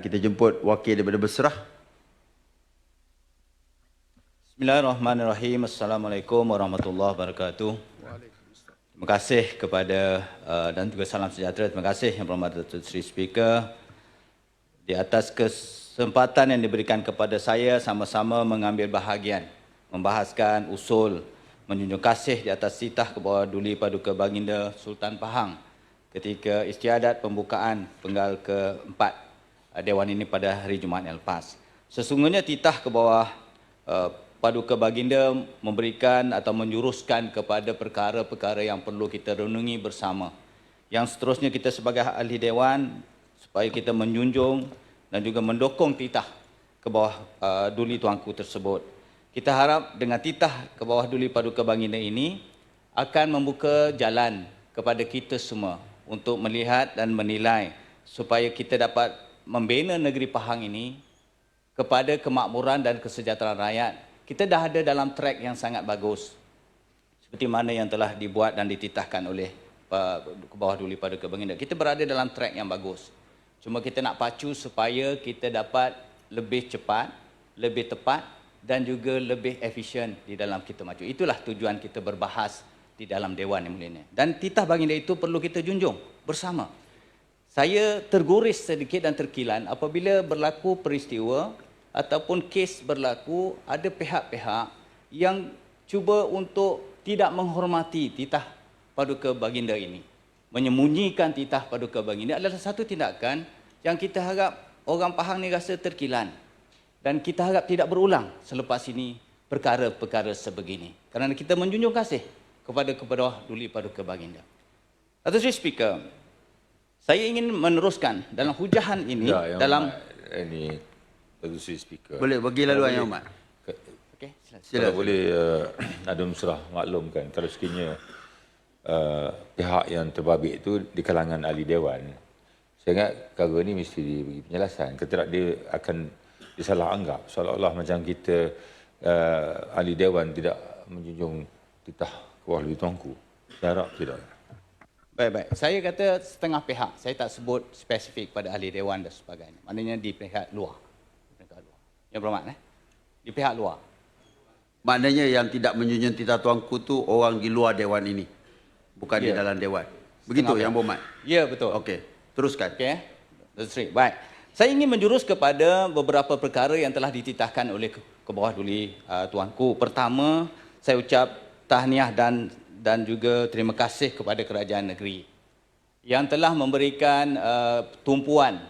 kita jemput wakil daripada Berserah. Bismillahirrahmanirrahim. Assalamualaikum warahmatullahi wabarakatuh. Terima kasih kepada uh, dan juga salam sejahtera. Terima kasih Yang Berhormat Datuk Seri Speaker di atas kesempatan yang diberikan kepada saya sama-sama mengambil bahagian membahaskan usul menjunjung kasih di atas titah ke bawah Duli Paduka Baginda Sultan Pahang ketika istiadat pembukaan penggal keempat Dewan ini pada hari Jumaat yang lepas. Sesungguhnya titah ke bawah uh, Paduka Baginda memberikan atau menjuruskan kepada perkara-perkara yang perlu kita renungi bersama. Yang seterusnya kita sebagai ahli dewan supaya kita menjunjung dan juga mendukung titah ke bawah uh, duli tuanku tersebut. Kita harap dengan titah ke bawah duli Paduka Baginda ini akan membuka jalan kepada kita semua untuk melihat dan menilai supaya kita dapat membina negeri Pahang ini kepada kemakmuran dan kesejahteraan rakyat kita dah ada dalam track yang sangat bagus. Seperti mana yang telah dibuat dan dititahkan oleh ke bawah duli pada kebanginan. Kita berada dalam track yang bagus. Cuma kita nak pacu supaya kita dapat lebih cepat, lebih tepat dan juga lebih efisien di dalam kita maju. Itulah tujuan kita berbahas di dalam Dewan yang mulia ini. Dan titah baginda itu perlu kita junjung bersama. Saya terguris sedikit dan terkilan apabila berlaku peristiwa ataupun kes berlaku ada pihak-pihak yang cuba untuk tidak menghormati titah paduka baginda ini. Menyembunyikan titah paduka baginda adalah satu tindakan yang kita harap orang Pahang ni rasa terkilan. Dan kita harap tidak berulang selepas ini perkara-perkara sebegini. Kerana kita menjunjung kasih kepada kepada Duli Paduka Baginda. Atau Speaker, saya ingin meneruskan dalam hujahan ini Ya, yang dalam ini Datuk Seri Speaker. Boleh bagi laluan yang. Ke- Okey, silakan. Kalau boleh uh, Nadum Serah maklumkan kalau sekiranya uh, pihak yang terbabit itu di kalangan ahli dewan, saya ingat perkara ni mesti diberi penjelasan. Ketidak dia akan disalah anggap seolah-olah macam kita uh, ahli dewan tidak menjunjung titah lebih tuanku. Saya harap tidak. Baik, baik. Saya kata setengah pihak. Saya tak sebut spesifik pada ahli dewan dan sebagainya. Maknanya di pihak luar. Pihak luar. Yang berhormat, eh? Di pihak luar. Maknanya yang tidak menjunjung titah tuanku tu orang di luar dewan ini. Bukan di Ya. dalam dewan. Begitu Setengah yang berhormat. Ya, betul. Okey, teruskan. Okey, eh? Seri. Baik. Saya ingin menjurus kepada beberapa perkara yang telah dititahkan oleh ke, ke bawah duli uh, tuanku. Pertama, saya ucap tahniah dan dan juga terima kasih kepada kerajaan negeri yang telah memberikan uh, tumpuan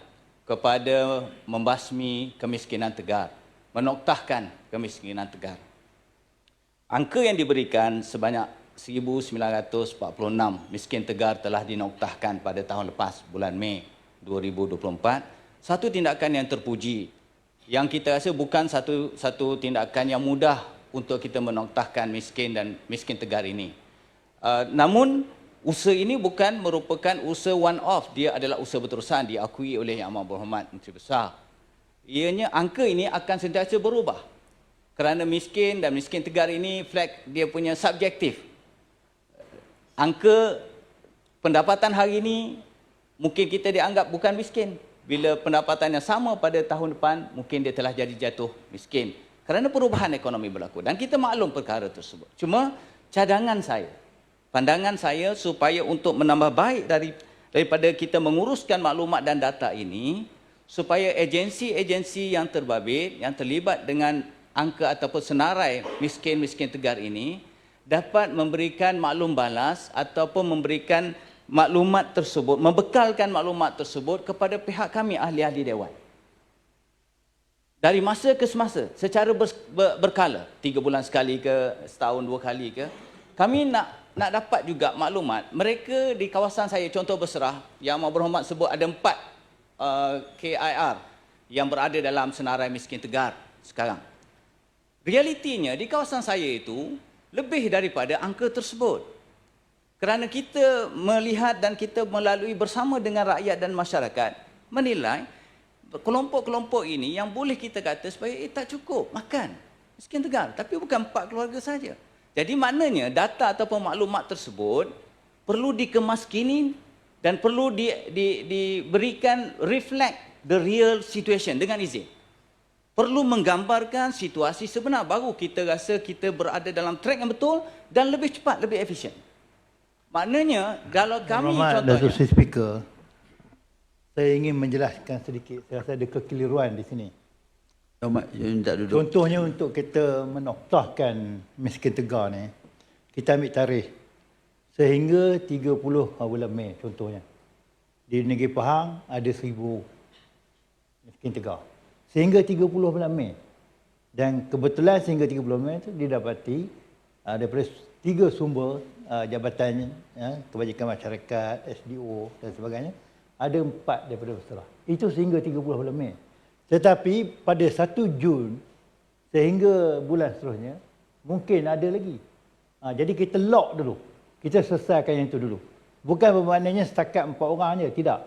kepada membasmi kemiskinan tegar, menoktahkan kemiskinan tegar. Angka yang diberikan sebanyak 1946 miskin tegar telah dinoktahkan pada tahun lepas bulan Mei 2024. Satu tindakan yang terpuji yang kita rasa bukan satu satu tindakan yang mudah untuk kita menoktahkan miskin dan miskin tegar ini. Uh, namun usaha ini bukan merupakan usaha one off, dia adalah usaha berterusan diakui oleh Yang Amat Berhormat Menteri Besar. Ianya angka ini akan sentiasa berubah. Kerana miskin dan miskin tegar ini flag dia punya subjektif. Angka pendapatan hari ini mungkin kita dianggap bukan miskin. Bila pendapatan yang sama pada tahun depan, mungkin dia telah jadi jatuh miskin. Kerana perubahan ekonomi berlaku. Dan kita maklum perkara tersebut. Cuma cadangan saya, pandangan saya supaya untuk menambah baik dari daripada kita menguruskan maklumat dan data ini, supaya agensi-agensi yang terbabit, yang terlibat dengan angka ataupun senarai miskin-miskin tegar ini, dapat memberikan maklum balas ataupun memberikan maklumat tersebut, membekalkan maklumat tersebut kepada pihak kami ahli-ahli dewan. Dari masa ke semasa, secara ber, ber, berkala, tiga bulan sekali ke, setahun dua kali ke, kami nak nak dapat juga maklumat. Mereka di kawasan saya, contoh berserah, yang Amat Berhormat sebut ada empat uh, KIR yang berada dalam senarai miskin tegar sekarang. Realitinya di kawasan saya itu lebih daripada angka tersebut. Kerana kita melihat dan kita melalui bersama dengan rakyat dan masyarakat menilai kelompok-kelompok ini yang boleh kita kata supaya eh tak cukup makan. Miskin tegar. Tapi bukan empat keluarga saja. Jadi maknanya data ataupun maklumat tersebut perlu dikemas kini dan perlu di, di, diberikan reflect the real situation dengan izin. Perlu menggambarkan situasi sebenar baru kita rasa kita berada dalam track yang betul dan lebih cepat, lebih efisien. Maknanya kalau kami Rahmat contohnya Datuk Speaker, saya ingin menjelaskan sedikit. Saya rasa ada kekeliruan di sini. Tuan Mat, you minta duduk. Contohnya untuk kita menoktahkan miskin tegar ni, kita ambil tarikh sehingga 30 bulan Mei contohnya. Di Negeri Pahang ada 1000 miskin tegar. Sehingga 30 bulan Mei. Dan kebetulan sehingga 30 bulan Mei itu didapati uh, daripada tiga sumber uh, jabatan uh, kebajikan masyarakat, SDO dan sebagainya, ada empat daripada berserah. Itu sehingga 30 bulan Mei. Tetapi pada 1 Jun sehingga bulan seterusnya, mungkin ada lagi. Ha, jadi kita lock dulu. Kita selesaikan yang itu dulu. Bukan bermaknanya setakat empat orang je. Tidak.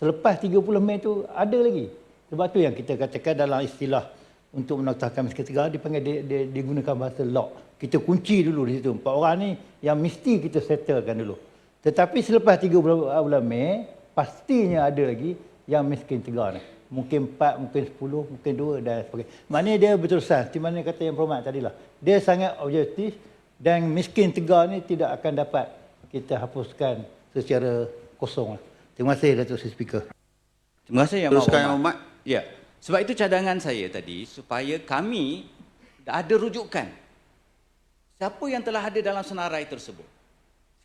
Selepas 30 Mei itu ada lagi. Sebab tu yang kita katakan dalam istilah untuk menoktahkan miskin tegar dipanggil dia, dia, digunakan bahasa lock. Kita kunci dulu di situ. Empat orang ni yang mesti kita settlekan dulu. Tetapi selepas 30 bulan Mei, pastinya ada lagi yang miskin tegar ni. Mungkin empat, mungkin sepuluh, mungkin dua dan sebagainya. Maknanya dia betul sah. Di mana kata yang promat tadilah. Dia sangat objektif dan miskin tegar ni tidak akan dapat kita hapuskan secara kosong. Terima kasih Datuk Seri Speaker. Terima kasih Yang Teruskan, Yang. Berhormat. Ya. Sebab itu cadangan saya tadi supaya kami ada rujukan. Siapa yang telah ada dalam senarai tersebut.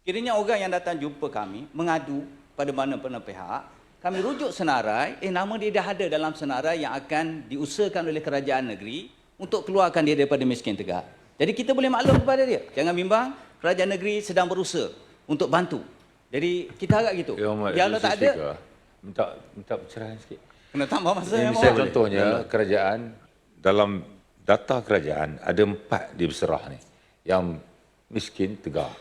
Sekiranya orang yang datang jumpa kami mengadu pada mana-mana pihak, kami rujuk senarai, eh nama dia dah ada dalam senarai yang akan diusahakan oleh kerajaan negeri untuk keluarkan dia daripada miskin tegak. Jadi kita boleh maklum kepada dia. Jangan bimbang, kerajaan negeri sedang berusaha untuk bantu. Jadi kita harap gitu. Ya, Ahmad, Kalau tak ada, Speaker, minta minta pencerahan sikit. kena tambah masa yang Misalnya mau. contohnya kerajaan dalam data kerajaan ada empat di berserah ni yang miskin tegar.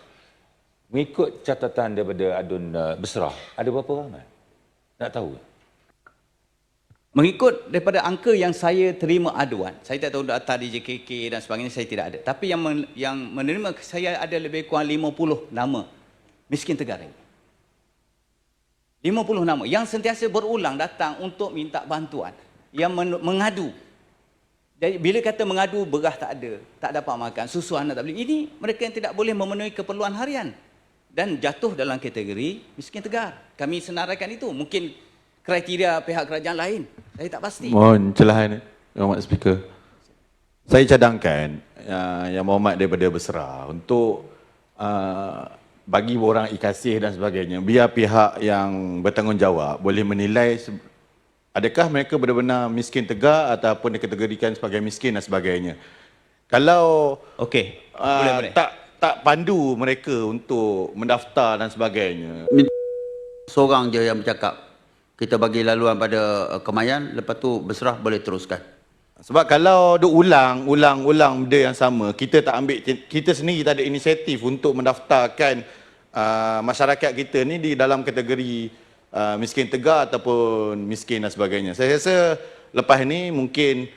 Mengikut catatan daripada adun uh, berserah, ada berapa ramai? Nak tahu? Mengikut daripada angka yang saya terima aduan, saya tak tahu data di JKK dan sebagainya, saya tidak ada. Tapi yang men, yang menerima saya ada lebih kurang 50 nama miskin tegar ini. 50 nama yang sentiasa berulang datang untuk minta bantuan, yang men, mengadu. Jadi bila kata mengadu beras tak ada, tak dapat makan, susu anak tak boleh. Ini mereka yang tidak boleh memenuhi keperluan harian dan jatuh dalam kategori miskin tegar. Kami senaraikan itu. Mungkin kriteria pihak kerajaan lain. Saya tak pasti. Mohon celahan Yang Mohd Speaker. Saya cadangkan uh, Yang Mohd daripada berserah untuk uh, bagi orang ikasih dan sebagainya, biar pihak yang bertanggungjawab boleh menilai adakah mereka benar-benar miskin tegar ataupun dikategorikan sebagai miskin dan sebagainya. Kalau Okey. uh, boleh, boleh. tak tak pandu mereka untuk mendaftar dan sebagainya, Seorang je yang bercakap. Kita bagi laluan pada uh, kemayan, lepas tu berserah boleh teruskan. Sebab kalau duk ulang, ulang, ulang benda yang sama, kita tak ambil, kita sendiri tak ada inisiatif untuk mendaftarkan uh, masyarakat kita ni di dalam kategori uh, miskin tegar ataupun miskin dan sebagainya. Saya rasa lepas ni mungkin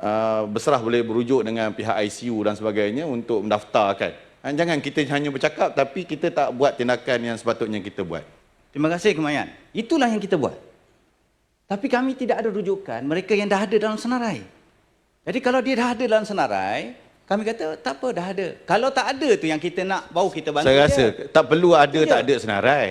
uh, berserah boleh berujuk dengan pihak ICU dan sebagainya untuk mendaftarkan. Ha, Jangan kita hanya bercakap tapi kita tak buat tindakan yang sepatutnya kita buat. Terima kasih Kemayan. Itulah yang kita buat. Tapi kami tidak ada rujukan mereka yang dah ada dalam senarai. Jadi kalau dia dah ada dalam senarai, kami kata tak apa dah ada. Kalau tak ada tu yang kita nak baru kita bantu Saya rasa dia. tak perlu ada Itu je. tak ada senarai.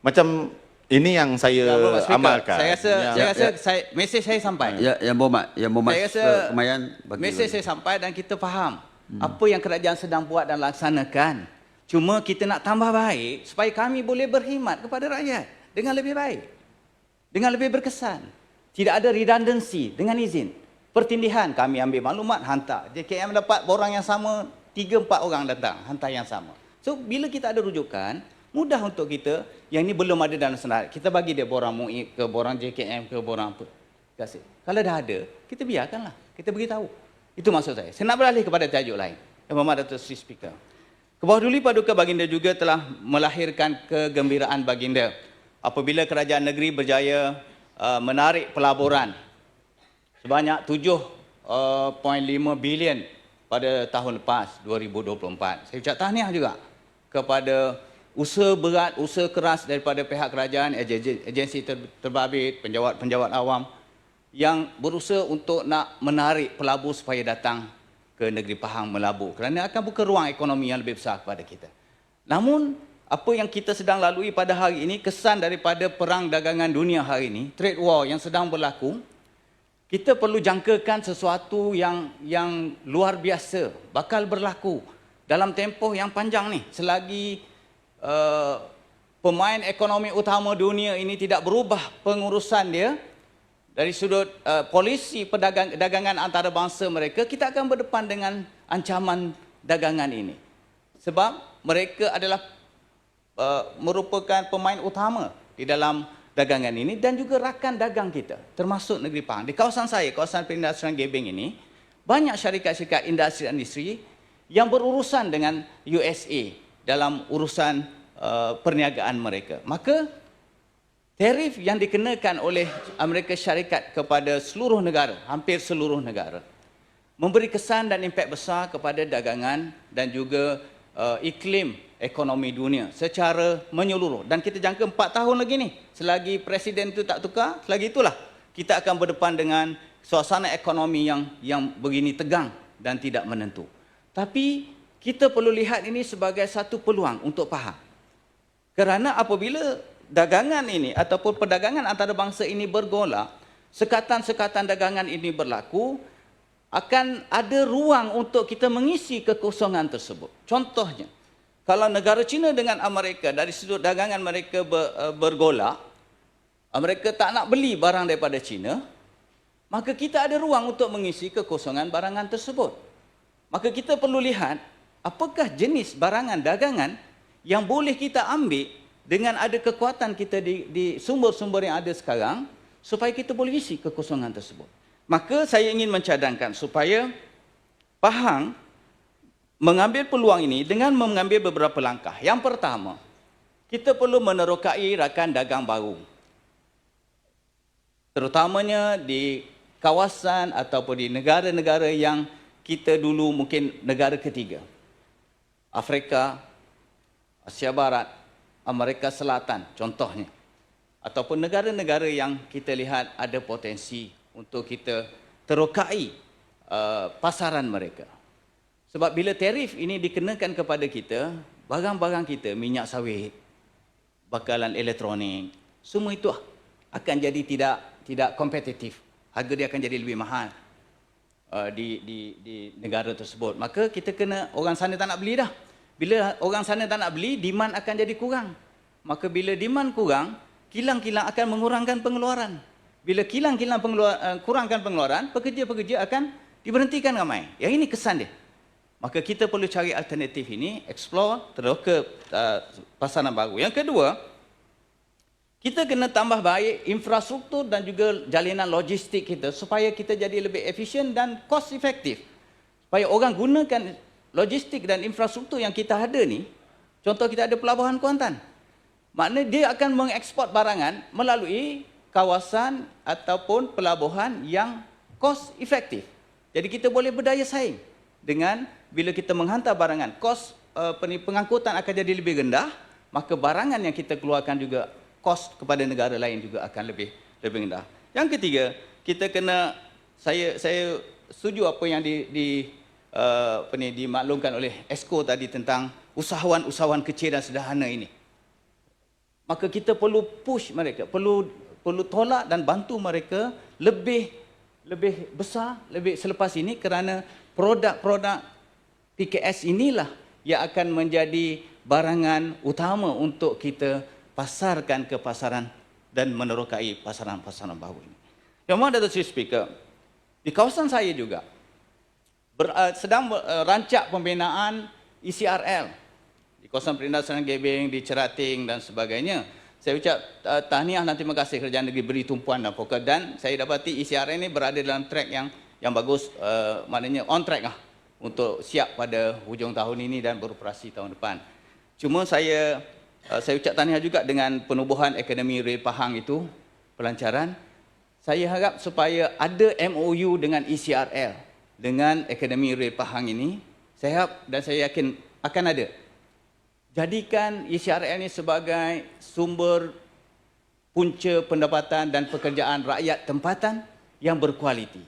Macam ini yang saya Speaker. amalkan. Saya rasa Yang- saya rasa saya mesej saya sampai. Ya, yang berhormat, yang berhormat Saya rasa ke kemayan bagi mesej saya sampai dan kita faham hmm. apa yang kerajaan sedang buat dan laksanakan. Cuma kita nak tambah baik supaya kami boleh berkhidmat kepada rakyat dengan lebih baik. Dengan lebih berkesan. Tidak ada redundancy dengan izin. Pertindihan kami ambil maklumat hantar. JKM dapat orang yang sama, tiga empat orang datang hantar yang sama. So bila kita ada rujukan, mudah untuk kita yang ini belum ada dalam senarai. Kita bagi dia borang MUIP ke borang JKM ke borang apa. Kasih. Kalau dah ada, kita biarkanlah. Kita beritahu. Itu maksud saya. Saya nak beralih kepada tajuk lain. Yang Muhammad Datuk Sri Speaker. Kebawah duli Paduka Baginda juga telah melahirkan kegembiraan Baginda apabila kerajaan negeri berjaya uh, menarik pelaburan sebanyak 7.5 bilion pada tahun lepas 2024. Saya ucap tahniah juga kepada usaha berat, usaha keras daripada pihak kerajaan, agensi, agensi ter, terbabit, penjawat-penjawat awam yang berusaha untuk nak menarik pelabur supaya datang ke negeri Pahang melabur kerana akan buka ruang ekonomi yang lebih besar kepada kita. Namun apa yang kita sedang lalui pada hari ini kesan daripada perang dagangan dunia hari ini, trade war yang sedang berlaku, kita perlu jangkakan sesuatu yang yang luar biasa bakal berlaku dalam tempoh yang panjang ni selagi uh, pemain ekonomi utama dunia ini tidak berubah pengurusan dia dari sudut uh, polisi pedagang dagangan antarabangsa mereka kita akan berdepan dengan ancaman dagangan ini. Sebab mereka adalah uh, merupakan pemain utama di dalam dagangan ini dan juga rakan dagang kita termasuk negeri Pahang. Di kawasan saya kawasan perindustrian Gebeng ini banyak syarikat-syarikat industri-industri yang berurusan dengan USA dalam urusan uh, perniagaan mereka. Maka tarif yang dikenakan oleh Amerika Syarikat kepada seluruh negara, hampir seluruh negara, memberi kesan dan impak besar kepada dagangan dan juga uh, iklim ekonomi dunia secara menyeluruh. Dan kita jangka empat tahun lagi ni, selagi presiden itu tak tukar, selagi itulah kita akan berdepan dengan suasana ekonomi yang yang begini tegang dan tidak menentu. Tapi kita perlu lihat ini sebagai satu peluang untuk faham. Kerana apabila dagangan ini ataupun perdagangan antarabangsa ini bergolak, sekatan-sekatan dagangan ini berlaku, akan ada ruang untuk kita mengisi kekosongan tersebut. Contohnya, kalau negara China dengan Amerika dari sudut dagangan mereka uh, bergolak, mereka tak nak beli barang daripada China, maka kita ada ruang untuk mengisi kekosongan barangan tersebut. Maka kita perlu lihat apakah jenis barangan dagangan yang boleh kita ambil dengan ada kekuatan kita di, di sumber-sumber yang ada sekarang supaya kita boleh isi kekosongan tersebut. Maka saya ingin mencadangkan supaya Pahang mengambil peluang ini dengan mengambil beberapa langkah. Yang pertama, kita perlu menerokai rakan dagang baru. Terutamanya di kawasan ataupun di negara-negara yang kita dulu mungkin negara ketiga. Afrika, Asia Barat, Amerika Selatan contohnya ataupun negara-negara yang kita lihat ada potensi untuk kita terokai uh, pasaran mereka. Sebab bila tarif ini dikenakan kepada kita, barang-barang kita, minyak sawit, bakalan elektronik, semua itu akan jadi tidak tidak kompetitif. Harga dia akan jadi lebih mahal uh, di di di negara tersebut. Maka kita kena orang sana tak nak beli dah. Bila orang sana tak nak beli, demand akan jadi kurang. Maka bila demand kurang, kilang-kilang akan mengurangkan pengeluaran. Bila kilang-kilang pengeluar, uh, kurangkan pengeluaran, pekerja-pekerja akan diberhentikan ramai. Yang ini kesan dia. Maka kita perlu cari alternatif ini, explore, terus ke uh, pasaran baru. Yang kedua, kita kena tambah baik infrastruktur dan juga jalinan logistik kita supaya kita jadi lebih efisien dan cost efektif. Supaya orang gunakan logistik dan infrastruktur yang kita ada ni, contoh kita ada pelabuhan Kuantan. Maknanya dia akan mengekspor barangan melalui kawasan ataupun pelabuhan yang cost efektif. Jadi kita boleh berdaya saing dengan bila kita menghantar barangan, kos uh, pengangkutan akan jadi lebih rendah, maka barangan yang kita keluarkan juga kos kepada negara lain juga akan lebih lebih rendah. Yang ketiga, kita kena saya saya setuju apa yang di, di uh, apa ni dimaklumkan oleh Esko tadi tentang usahawan-usahawan kecil dan sederhana ini. Maka kita perlu push mereka, perlu perlu tolak dan bantu mereka lebih lebih besar lebih selepas ini kerana produk-produk PKS inilah yang akan menjadi barangan utama untuk kita pasarkan ke pasaran dan menerokai pasaran-pasaran baru ini. Yang mana Dato' Sri Speaker, di kawasan saya juga, ber, uh, sedang uh, rancak pembinaan ECRL di kawasan perindustrian Gebeng, di Cerating dan sebagainya. Saya ucap uh, tahniah dan terima kasih kerajaan negeri beri tumpuan dan fokus dan saya dapati ECRL ini berada dalam track yang yang bagus uh, maknanya on track lah untuk siap pada hujung tahun ini dan beroperasi tahun depan. Cuma saya uh, saya ucap tahniah juga dengan penubuhan Akademi Rail Pahang itu pelancaran. Saya harap supaya ada MOU dengan ECRL dengan Akademi Rail Pahang ini. Saya harap dan saya yakin akan ada. Jadikan ECRL ini sebagai sumber punca pendapatan dan pekerjaan rakyat tempatan yang berkualiti.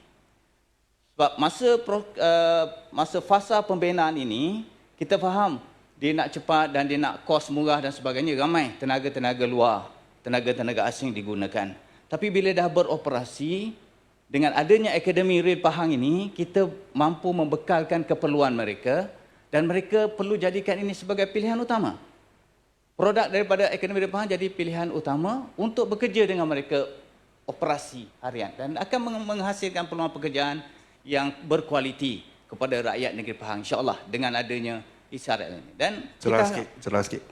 Sebab masa pro, uh, masa fasa pembinaan ini kita faham dia nak cepat dan dia nak kos murah dan sebagainya ramai tenaga-tenaga luar, tenaga-tenaga asing digunakan. Tapi bila dah beroperasi dengan adanya Akademi Rail Pahang ini kita mampu membekalkan keperluan mereka dan mereka perlu jadikan ini sebagai pilihan utama. Produk daripada Akademi Rail Pahang jadi pilihan utama untuk bekerja dengan mereka operasi harian dan akan meng- menghasilkan peluang pekerjaan yang berkualiti kepada rakyat negeri Pahang insyaAllah dengan adanya isyarat ini. Dan Cerah kita sikit, cerah sikit.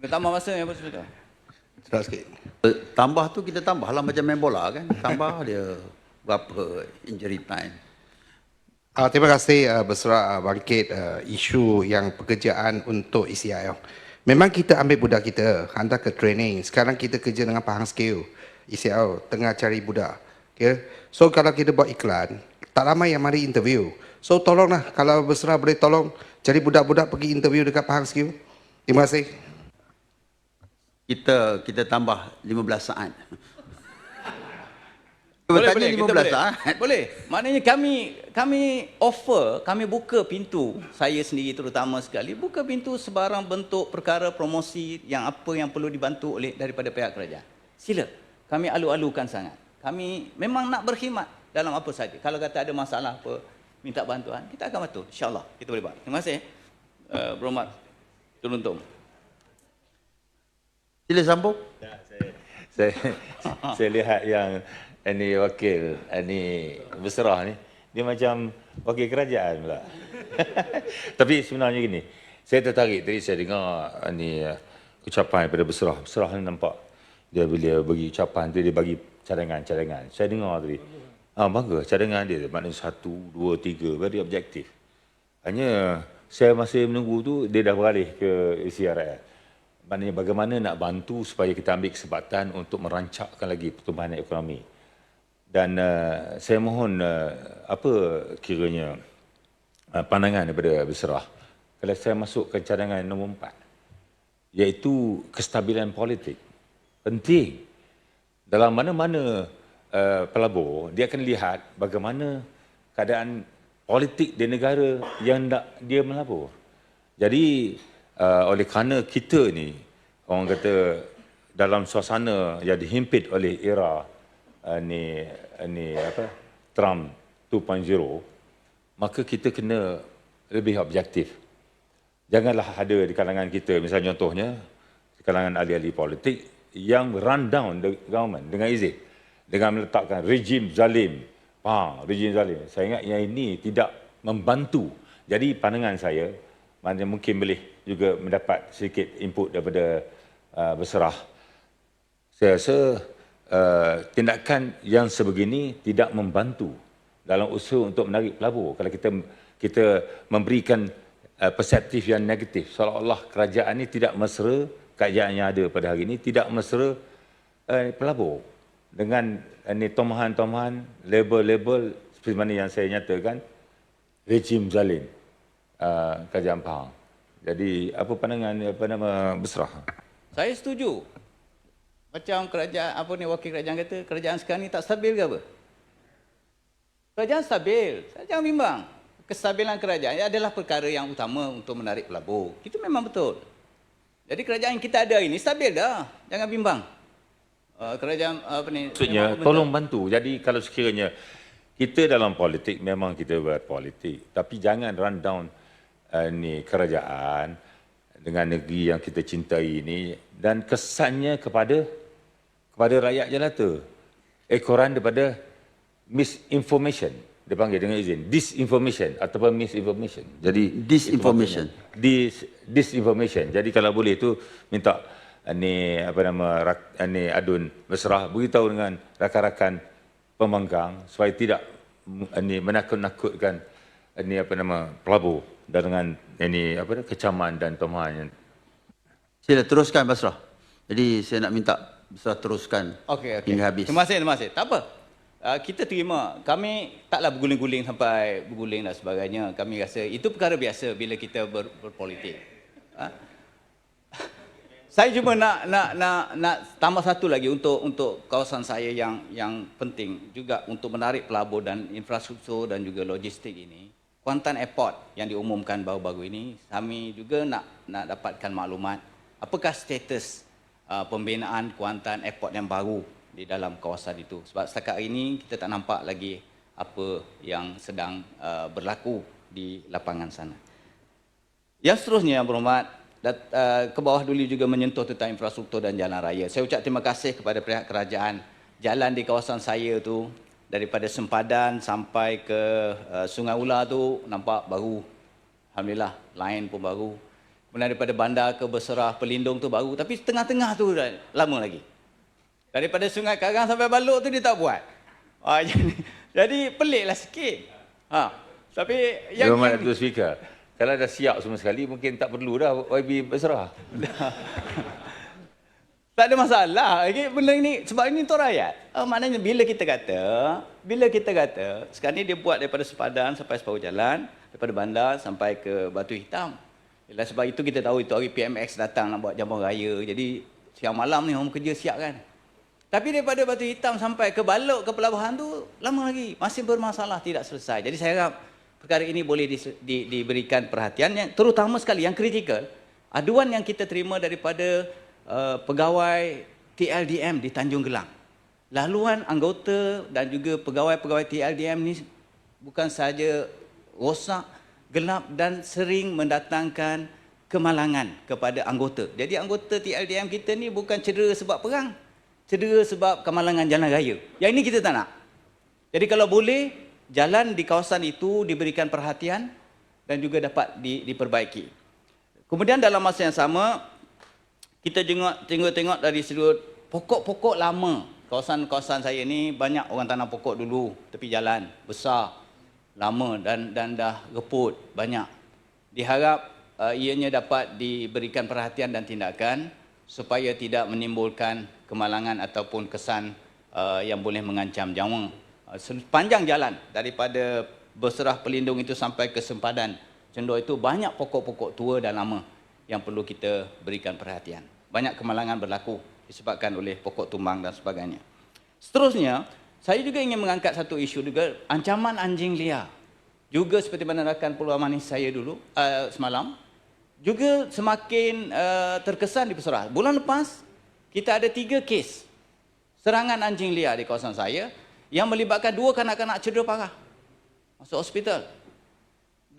kita tambah masa ya betul. Cerah sikit. Eh, Tambah tu kita tambah lah macam main bola kan. Tambah dia berapa injury time. Uh, terima kasih uh, berserah uh, bangkit uh, isu yang pekerjaan untuk ECIL. Memang kita ambil budak kita, hantar ke training. Sekarang kita kerja dengan Pahang Skill. ECIL tengah cari budak. Okay? So kalau kita buat iklan, tak ramai yang mari interview. So tolonglah kalau berserah boleh tolong cari budak-budak pergi interview dekat Pahang Skill. Terima kasih. Kita kita tambah 15 saat. Boleh, boleh, kita 15 boleh. saat. Boleh. Maknanya kami kami offer, kami buka pintu, saya sendiri terutama sekali, buka pintu sebarang bentuk perkara promosi yang apa yang perlu dibantu oleh daripada pihak kerajaan. Sila. Kami alu-alukan sangat. Kami memang nak berkhidmat dalam apa saja. Kalau kata ada masalah apa, minta bantuan, kita akan bantu. InsyaAllah kita boleh buat. Terima kasih. Uh, Berhormat Turuntum. Sila sambung. saya saya lihat yang ini wakil ini berserah ni dia macam wakil kerajaan pula. Tapi sebenarnya gini, saya tertarik tadi saya dengar ni uh, ucapan daripada berserah. Berserah ni nampak dia bila bagi ucapan tu dia bagi cadangan-cadangan. Saya dengar tadi. Ah bangga cadangan dia maknanya satu, dua, tiga very objektif. Hanya saya masih menunggu tu dia dah beralih ke ICRL. Maknanya bagaimana nak bantu supaya kita ambil kesempatan untuk merancakkan lagi pertumbuhan ekonomi. Dan uh, saya mohon uh, apa kiranya uh, pandangan daripada berserah. Kalau saya masuk ke cadangan nombor empat, iaitu kestabilan politik. Penting. Dalam mana-mana uh, pelabur, dia akan lihat bagaimana keadaan politik di negara yang nak dia melabur. Jadi uh, oleh kerana kita ni orang kata dalam suasana yang dihimpit oleh era uh, ni ni apa Trump 2.0 maka kita kena lebih objektif. Janganlah ada di kalangan kita misalnya contohnya di kalangan ahli-ahli politik yang run down the government dengan izin dengan meletakkan rejim zalim. Ha, rejim zalim. Saya ingat yang ini tidak membantu. Jadi pandangan saya mana mungkin boleh juga mendapat sedikit input daripada uh, berserah. Saya rasa uh, tindakan yang sebegini tidak membantu dalam usaha untuk menarik pelabur. Kalau kita kita memberikan uh, perseptif yang negatif, seolah-olah kerajaan ini tidak mesra, kerajaan yang ada pada hari ini tidak mesra uh, pelabur dengan uh, ni tomahan-tomahan, label-label seperti mana yang saya nyatakan, rejim zalim uh, kerajaan Pahang. Jadi apa pandangan apa nama berserah? Saya setuju. Macam kerajaan apa ni wakil kerajaan kata, kerajaan sekarang ni tak stabil ke apa? Kerajaan stabil. Saya jangan bimbang. Kestabilan kerajaan adalah perkara yang utama untuk menarik pelabur. Itu memang betul. Jadi kerajaan yang kita ada ini stabil dah. Jangan bimbang. Uh, kerajaan apa ni? Maksudnya tolong bantu. Jadi kalau sekiranya kita dalam politik memang kita buat politik, tapi jangan run down uh, ni kerajaan dengan negeri yang kita cintai ini dan kesannya kepada kepada rakyat jelata. Ekoran daripada misinformation dia panggil dengan izin disinformation ataupun misinformation. Jadi Disinformation. itu. Dis disinformation. Jadi kalau boleh tu minta uh, ni apa nama rak, uh, ni adun berserah beritahu dengan rakan-rakan pembangkang supaya tidak mm, uh, ni menakut-nakutkan uh, ni apa nama pelabur dengan ini apa kecaman dan tomahan yang Sila teruskan Basrah. Jadi saya nak minta Basrah teruskan Okey, okey. hingga habis. Terima kasih, terima kasih. Tak apa. Uh, kita terima. Kami taklah berguling-guling sampai berguling dan sebagainya. Kami rasa itu perkara biasa bila kita ber, berpolitik. Ha? Saya cuma nak nak nak nak tambah satu lagi untuk untuk kawasan saya yang yang penting juga untuk menarik pelabur dan infrastruktur dan juga logistik ini. Kuantan Airport yang diumumkan baru-baru ini, kami juga nak nak dapatkan maklumat apakah status uh, pembinaan Kuantan Airport yang baru di dalam kawasan itu. Sebab setakat ini kita tak nampak lagi apa yang sedang uh, berlaku di lapangan sana. Yang seterusnya yang berhormat, dat, uh, ke bawah dulu juga menyentuh tentang infrastruktur dan jalan raya. Saya ucap terima kasih kepada pihak kerajaan. Jalan di kawasan saya tu daripada sempadan sampai ke uh, Sungai Ula tu nampak baru. Alhamdulillah, lain pun baru. Kemudian daripada bandar ke Berserah Pelindung tu baru. Tapi tengah-tengah tu dah lama lagi. Daripada Sungai Karang sampai Balok tu dia tak buat. Ah, jadi, jadi peliklah sikit. Ha. Tapi yang, Berhormat yang Speaker, kalau dah siap semua sekali, mungkin tak perlu dah YB berserah. Tak ada masalah. Okay, benda ini sebab ini untuk rakyat. Uh, maknanya bila kita kata, bila kita kata, sekarang ni dia buat daripada sepadan sampai separuh jalan, daripada bandar sampai ke Batu Hitam. Yalah, sebab itu kita tahu itu hari PMX datang nak buat jamuan raya. Jadi siang malam ni orang kerja siap kan. Tapi daripada Batu Hitam sampai ke Balok ke pelabuhan tu lama lagi, masih bermasalah tidak selesai. Jadi saya harap perkara ini boleh di, di, diberikan perhatian yang terutama sekali yang kritikal. Aduan yang kita terima daripada uh, pegawai TLDM di Tanjung Gelang. Laluan anggota dan juga pegawai-pegawai TLDM ni bukan saja rosak, gelap dan sering mendatangkan kemalangan kepada anggota. Jadi anggota TLDM kita ni bukan cedera sebab perang, cedera sebab kemalangan jalan raya. Yang ini kita tak nak. Jadi kalau boleh, jalan di kawasan itu diberikan perhatian dan juga dapat di, diperbaiki. Kemudian dalam masa yang sama, kita tengok tengok-tengok dari sudut pokok-pokok lama. Kawasan-kawasan saya ni banyak orang tanam pokok dulu tepi jalan, besar, lama dan dan dah reput banyak. Diharap uh, ianya dapat diberikan perhatian dan tindakan supaya tidak menimbulkan kemalangan ataupun kesan uh, yang boleh mengancam nyawa. Uh, sepanjang jalan daripada berserah pelindung itu sampai ke sempadan Cendor itu banyak pokok-pokok tua dan lama yang perlu kita berikan perhatian. Banyak kemalangan berlaku disebabkan oleh pokok tumbang dan sebagainya. Seterusnya, saya juga ingin mengangkat satu isu juga ancaman anjing liar. Juga seperti mana rakan peluang manis saya dulu uh, semalam, juga semakin uh, terkesan di Peserah. Bulan lepas, kita ada tiga kes serangan anjing liar di kawasan saya yang melibatkan dua kanak-kanak cedera parah. Masuk hospital.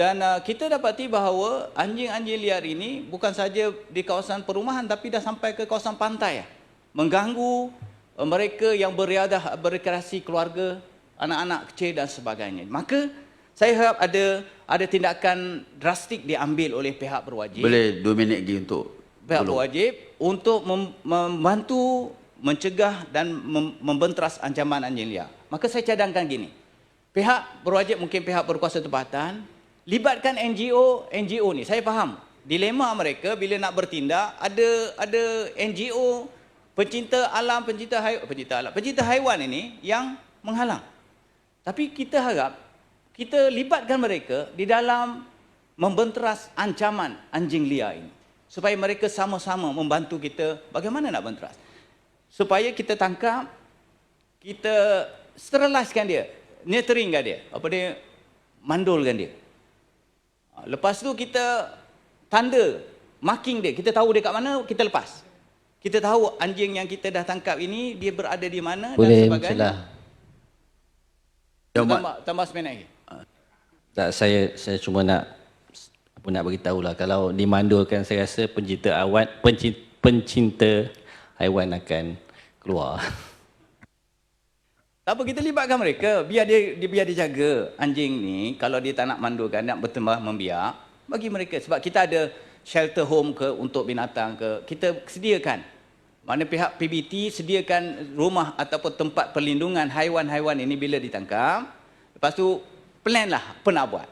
Dan uh, kita dapati bahawa anjing-anjing liar ini bukan saja di kawasan perumahan tapi dah sampai ke kawasan pantai. Mengganggu uh, mereka yang beriadah berrekreasi keluarga, anak-anak kecil dan sebagainya. Maka saya harap ada ada tindakan drastik diambil oleh pihak berwajib. Boleh dua minit lagi untuk Pihak tolong. berwajib untuk mem- membantu mencegah dan mem- membenteras ancaman anjing liar. Maka saya cadangkan gini. Pihak berwajib mungkin pihak berkuasa tempatan libatkan NGO NGO ni. Saya faham dilema mereka bila nak bertindak ada ada NGO pencinta alam, pencinta haiwan, pencinta alam, pencinta haiwan ini yang menghalang. Tapi kita harap kita libatkan mereka di dalam membenteras ancaman anjing liar ini. Supaya mereka sama-sama membantu kita bagaimana nak benteras. Supaya kita tangkap, kita sterilisekan dia, neutering dia, apa dia, mandulkan dia. Lepas tu kita tanda, marking dia, kita tahu dia kat mana, kita lepas. Kita tahu anjing yang kita dah tangkap ini, dia berada di mana Boleh dan sebagainya. Yang Tambah, tambah seminit lagi. Tak saya saya cuma nak apa nak beritahu lah kalau dimandulkan saya rasa pencinta awan pencinta, pencinta haiwan akan keluar. Tak apa kita libatkan mereka. Biar dia, dia biar dia jaga anjing ni. Kalau dia tak nak mandulkan nak bertembah membiak bagi mereka. Sebab kita ada shelter home ke untuk binatang ke kita sediakan. Mana pihak PBT sediakan rumah ataupun tempat perlindungan haiwan-haiwan ini bila ditangkap. Lepas tu plan lah apa nak buat.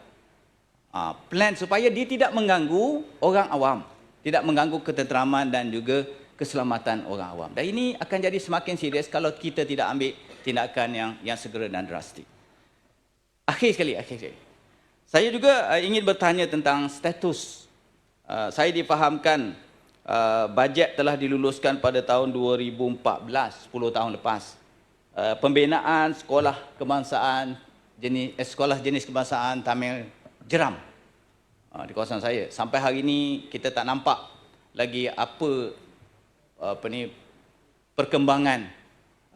Ha, plan supaya dia tidak mengganggu orang awam. Tidak mengganggu ketenteraman dan juga keselamatan orang awam. Dan ini akan jadi semakin serius kalau kita tidak ambil tindakan yang yang segera dan drastik akhir sekali akhir sekali saya juga uh, ingin bertanya tentang status uh, saya difahamkan uh, bajet telah diluluskan pada tahun 2014, 10 tahun lepas. Uh, pembinaan sekolah kebangsaan jenis eh, sekolah jenis kebangsaan Tamil Jeram uh, di kawasan saya. Sampai hari ini kita tak nampak lagi apa apa ni perkembangan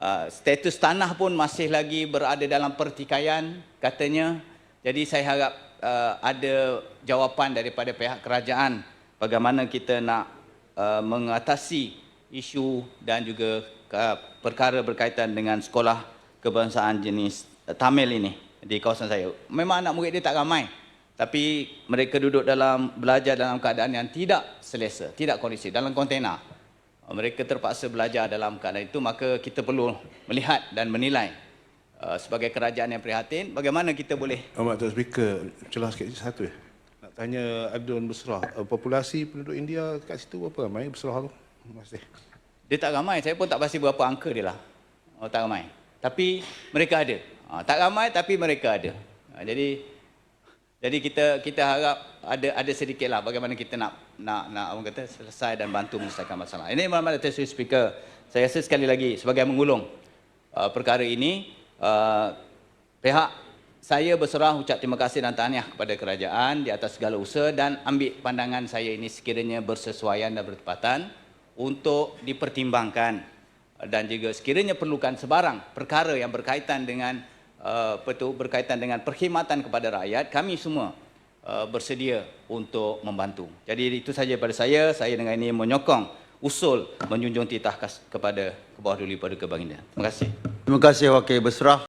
uh, status tanah pun masih lagi berada dalam pertikaian katanya. Jadi saya harap uh, ada jawapan daripada pihak kerajaan bagaimana kita nak uh, mengatasi isu dan juga uh, perkara berkaitan dengan sekolah kebangsaan jenis Tamil ini di kawasan saya. Memang anak murid dia tak ramai. Tapi mereka duduk dalam belajar dalam keadaan yang tidak selesa, tidak kondisi dalam kontena. Mereka terpaksa belajar dalam keadaan itu maka kita perlu melihat dan menilai uh, sebagai kerajaan yang prihatin bagaimana kita boleh Ahmad Tuan Speaker, celah sikit satu eh. Nak tanya Abdul Busrah, uh, populasi penduduk India kat situ berapa ramai Busrah tu? Kasih. Dia tak ramai, saya pun tak pasti berapa angka dia lah. Oh, tak ramai. Tapi mereka ada. Ha, tak ramai tapi mereka ada. Ha, jadi jadi kita kita harap ada ada sedikit lah bagaimana kita nak nak nak orang kata selesai dan bantu menyelesaikan masalah. Ini Muhammad Datuk Speaker. Saya rasa sekali lagi sebagai mengulung uh, perkara ini uh, pihak saya berserah ucap terima kasih dan tahniah kepada kerajaan di atas segala usaha dan ambil pandangan saya ini sekiranya bersesuaian dan bertepatan untuk dipertimbangkan dan juga sekiranya perlukan sebarang perkara yang berkaitan dengan uh, tu berkaitan dengan perkhidmatan kepada rakyat kami semua uh, bersedia untuk membantu. Jadi itu saja pada saya saya dengan ini menyokong usul menjunjung titah kepada ke bawah duli pada kebaginda. Terima kasih. Terima kasih Wakil Besrah.